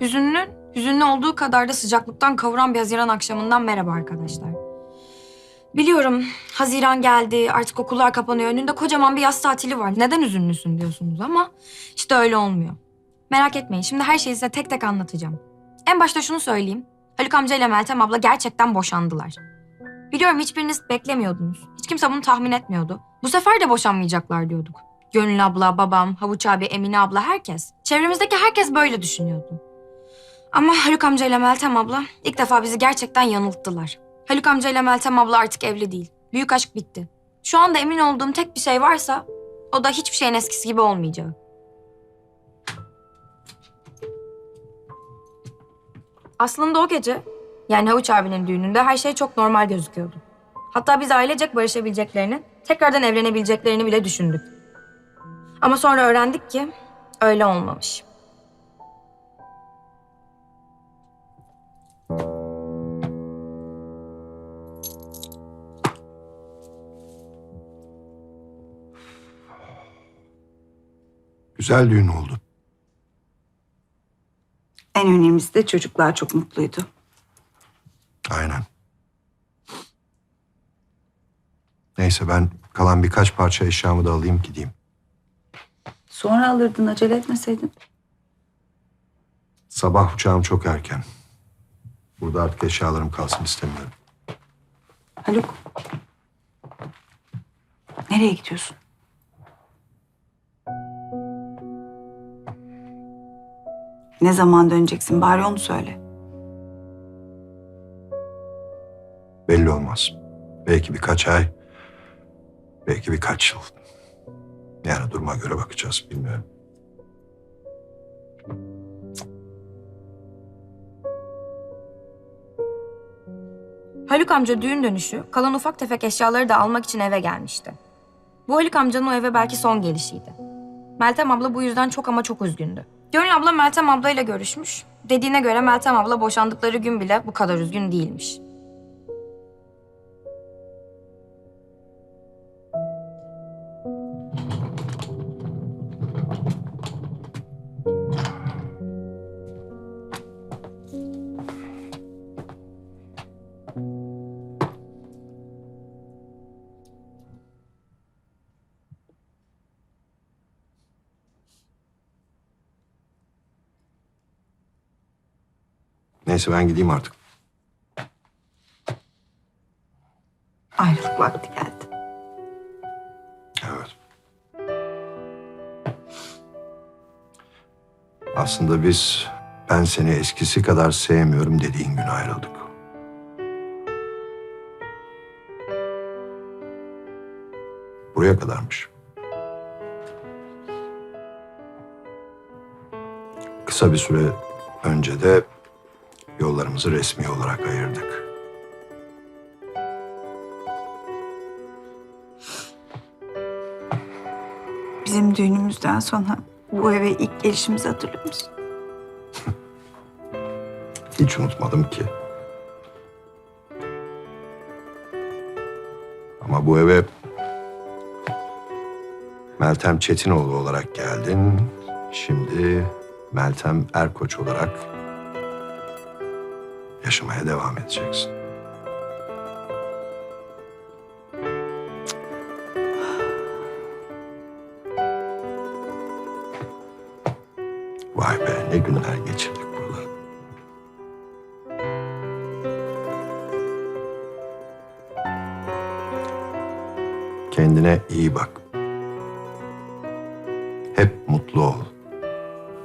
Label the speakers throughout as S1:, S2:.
S1: Hüzünlü, hüzünlü olduğu kadar da sıcaklıktan kavuran bir Haziran akşamından merhaba arkadaşlar. Biliyorum Haziran geldi, artık okullar kapanıyor. Önünde kocaman bir yaz tatili var. Neden üzünlüsün diyorsunuz ama işte öyle olmuyor. Merak etmeyin, şimdi her şeyi size tek tek anlatacağım. En başta şunu söyleyeyim. Haluk amca ile Meltem abla gerçekten boşandılar. Biliyorum hiçbiriniz beklemiyordunuz. Hiç kimse bunu tahmin etmiyordu. Bu sefer de boşanmayacaklar diyorduk. Gönül abla, babam, Havuç abi, Emine abla herkes. Çevremizdeki herkes böyle düşünüyordu. Ama Haluk amca ile Meltem abla ilk defa bizi gerçekten yanılttılar. Haluk amca ile Meltem abla artık evli değil. Büyük aşk bitti. Şu anda emin olduğum tek bir şey varsa o da hiçbir şeyin eskisi gibi olmayacağı. Aslında o gece yani Havuç abinin düğününde her şey çok normal gözüküyordu. Hatta biz ailecek barışabileceklerini, tekrardan evlenebileceklerini bile düşündük. Ama sonra öğrendik ki öyle olmamış.
S2: Güzel düğün oldu.
S3: En önemlisi de çocuklar çok mutluydu.
S2: Aynen. Neyse ben kalan birkaç parça eşyamı da alayım gideyim.
S3: Sonra alırdın acele etmeseydin.
S2: Sabah uçağım çok erken. Burada artık eşyalarım kalsın istemiyorum.
S3: Haluk. Nereye gidiyorsun? Ne zaman döneceksin bari onu söyle.
S2: Belli olmaz. Belki birkaç ay, belki birkaç yıl. Yani duruma göre bakacağız bilmiyorum.
S1: Haluk amca düğün dönüşü kalan ufak tefek eşyaları da almak için eve gelmişti. Bu Haluk amcanın o eve belki son gelişiydi. Meltem abla bu yüzden çok ama çok üzgündü. Gönül abla Meltem ablayla görüşmüş. Dediğine göre Meltem abla boşandıkları gün bile bu kadar üzgün değilmiş.
S2: Neyse ben gideyim artık.
S3: Ayrılık vakti geldi.
S2: Evet. Aslında biz ben seni eskisi kadar sevmiyorum dediğin gün ayrıldık. Buraya kadarmış. Kısa bir süre önce de yollarımızı resmi olarak ayırdık.
S3: Bizim düğünümüzden sonra bu eve ilk gelişimizi hatırlıyor musun?
S2: Hiç unutmadım ki. Ama bu eve Meltem Çetinoğlu olarak geldin. Şimdi Meltem Erkoç olarak yaşamaya devam edeceksin. Vay be ne günler geçirdik burada. Kendine iyi bak. Hep mutlu ol.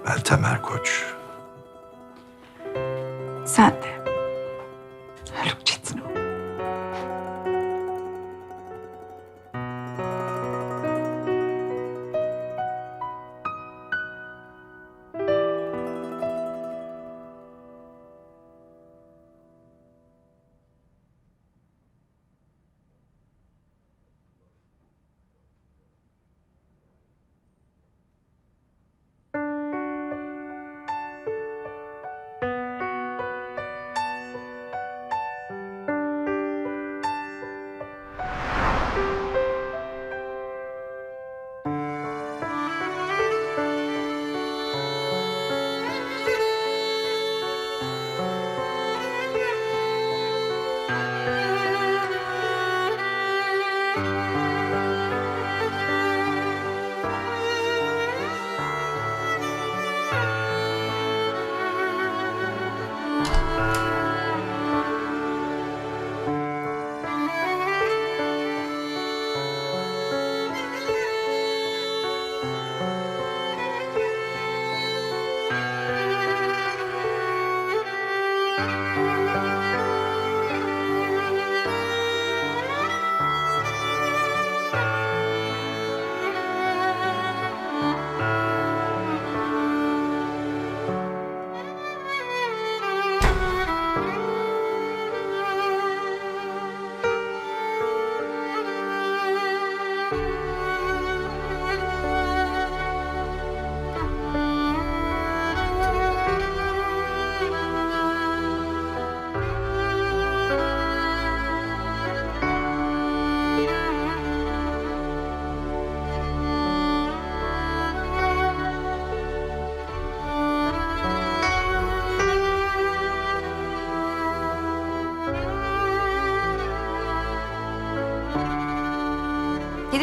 S2: Meltem Erkoç.
S3: Sen de.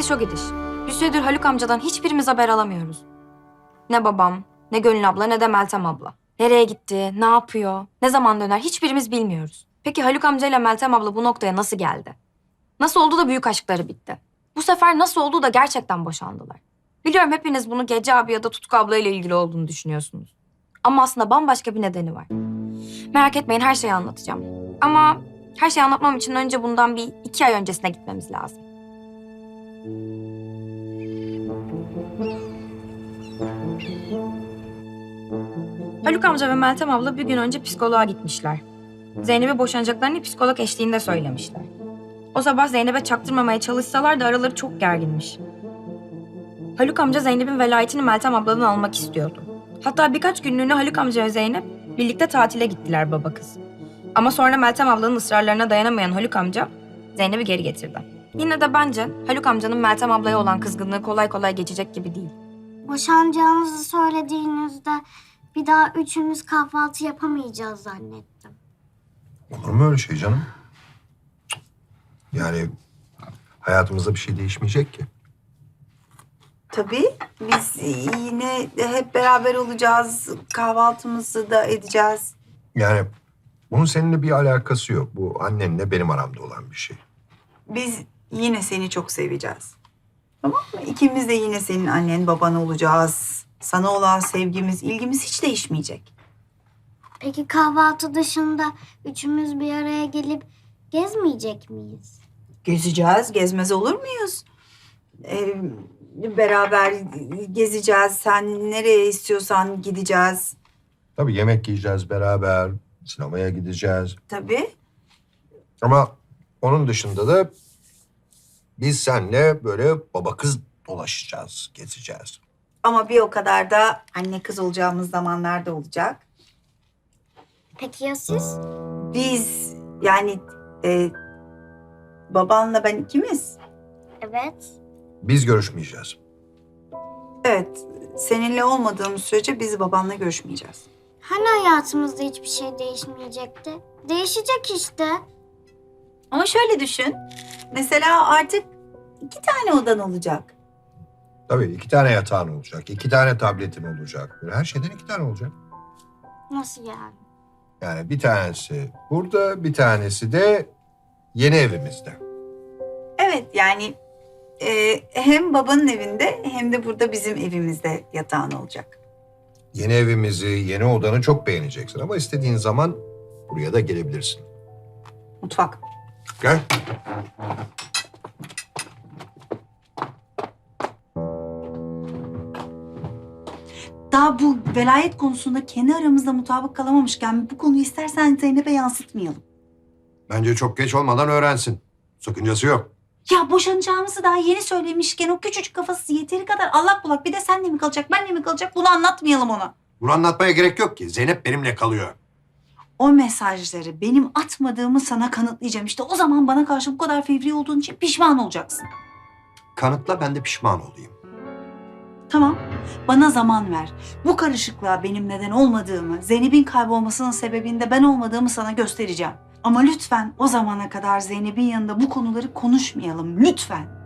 S1: Gidiş o gidiş. Bir süredir Haluk amcadan hiçbirimiz haber alamıyoruz. Ne babam, ne Gönül abla, ne de Meltem abla. Nereye gitti, ne yapıyor, ne zaman döner hiçbirimiz bilmiyoruz. Peki Haluk amcayla Meltem abla bu noktaya nasıl geldi? Nasıl oldu da büyük aşkları bitti? Bu sefer nasıl oldu da gerçekten boşandılar? Biliyorum hepiniz bunu Gece abi ya da Tutku abla ile ilgili olduğunu düşünüyorsunuz. Ama aslında bambaşka bir nedeni var. Merak etmeyin her şeyi anlatacağım. Ama her şeyi anlatmam için önce bundan bir iki ay öncesine gitmemiz lazım. Haluk amca ve Meltem abla bir gün önce psikoloğa gitmişler. Zeynep'e boşanacaklarını psikolog eşliğinde söylemişler. O sabah Zeynep'e çaktırmamaya çalışsalar da araları çok gerginmiş. Haluk amca Zeynep'in velayetini Meltem abladan almak istiyordu. Hatta birkaç günlüğüne Haluk amca ve Zeynep birlikte tatile gittiler baba kız. Ama sonra Meltem ablanın ısrarlarına dayanamayan Haluk amca Zeynep'i geri getirdi. Yine de bence Haluk amcanın Meltem ablaya olan kızgınlığı kolay kolay geçecek gibi değil.
S4: Boşanacağınızı söylediğinizde bir daha üçümüz kahvaltı yapamayacağız zannettim.
S2: Olur mu öyle şey canım? Yani hayatımızda bir şey değişmeyecek ki.
S3: Tabii biz yine hep beraber olacağız. Kahvaltımızı da edeceğiz.
S2: Yani bunun seninle bir alakası yok. Bu annenle benim aramda olan bir şey.
S3: Biz yine seni çok seveceğiz. Tamam mı? İkimiz de yine senin annen baban olacağız. Sana olan sevgimiz, ilgimiz hiç değişmeyecek.
S4: Peki kahvaltı dışında üçümüz bir araya gelip gezmeyecek miyiz?
S3: Gezeceğiz, gezmez olur muyuz? Ee, beraber gezeceğiz. Sen nereye istiyorsan gideceğiz.
S2: Tabii yemek yiyeceğiz beraber, sinemaya gideceğiz.
S3: Tabii.
S2: Ama onun dışında da biz seninle böyle baba kız dolaşacağız, gezeceğiz.
S3: Ama bir o kadar da anne kız olacağımız zamanlar da olacak.
S4: Peki ya siz?
S3: Biz yani e, babanla ben ikimiz.
S4: Evet.
S2: Biz görüşmeyeceğiz.
S3: Evet, seninle olmadığımız sürece biz babanla görüşmeyeceğiz.
S4: Hani hayatımızda hiçbir şey değişmeyecekti? Değişecek işte.
S3: Ama şöyle düşün. Mesela artık iki tane odan olacak.
S2: Tabii iki tane yatağın olacak, iki tane tabletin olacak. Böyle her şeyden iki tane olacak.
S4: Nasıl yani?
S2: Yani bir tanesi burada, bir tanesi de yeni evimizde.
S3: Evet yani e, hem babanın evinde hem de burada bizim evimizde yatağın olacak.
S2: Yeni evimizi, yeni odanı çok beğeneceksin ama istediğin zaman buraya da gelebilirsin.
S3: Mutfak.
S2: Gel.
S5: Daha bu velayet konusunda kendi aramızda mutabık kalamamışken bu konuyu istersen Zeynep'e yansıtmayalım.
S2: Bence çok geç olmadan öğrensin. Sakıncası yok.
S5: Ya boşanacağımızı daha yeni söylemişken o küçücük kafası yeteri kadar allak bullak bir de senle mi kalacak benle mi kalacak bunu anlatmayalım ona.
S2: Bunu anlatmaya gerek yok ki. Zeynep benimle kalıyor.
S5: O mesajları benim atmadığımı sana kanıtlayacağım. İşte o zaman bana karşı bu kadar fevri olduğun için pişman olacaksın.
S2: Kanıtla ben de pişman olayım.
S5: Tamam, bana zaman ver. Bu karışıklığa benim neden olmadığımı, Zeynep'in kaybolmasının sebebinde ben olmadığımı sana göstereceğim. Ama lütfen o zamana kadar Zeynep'in yanında bu konuları konuşmayalım. Lütfen.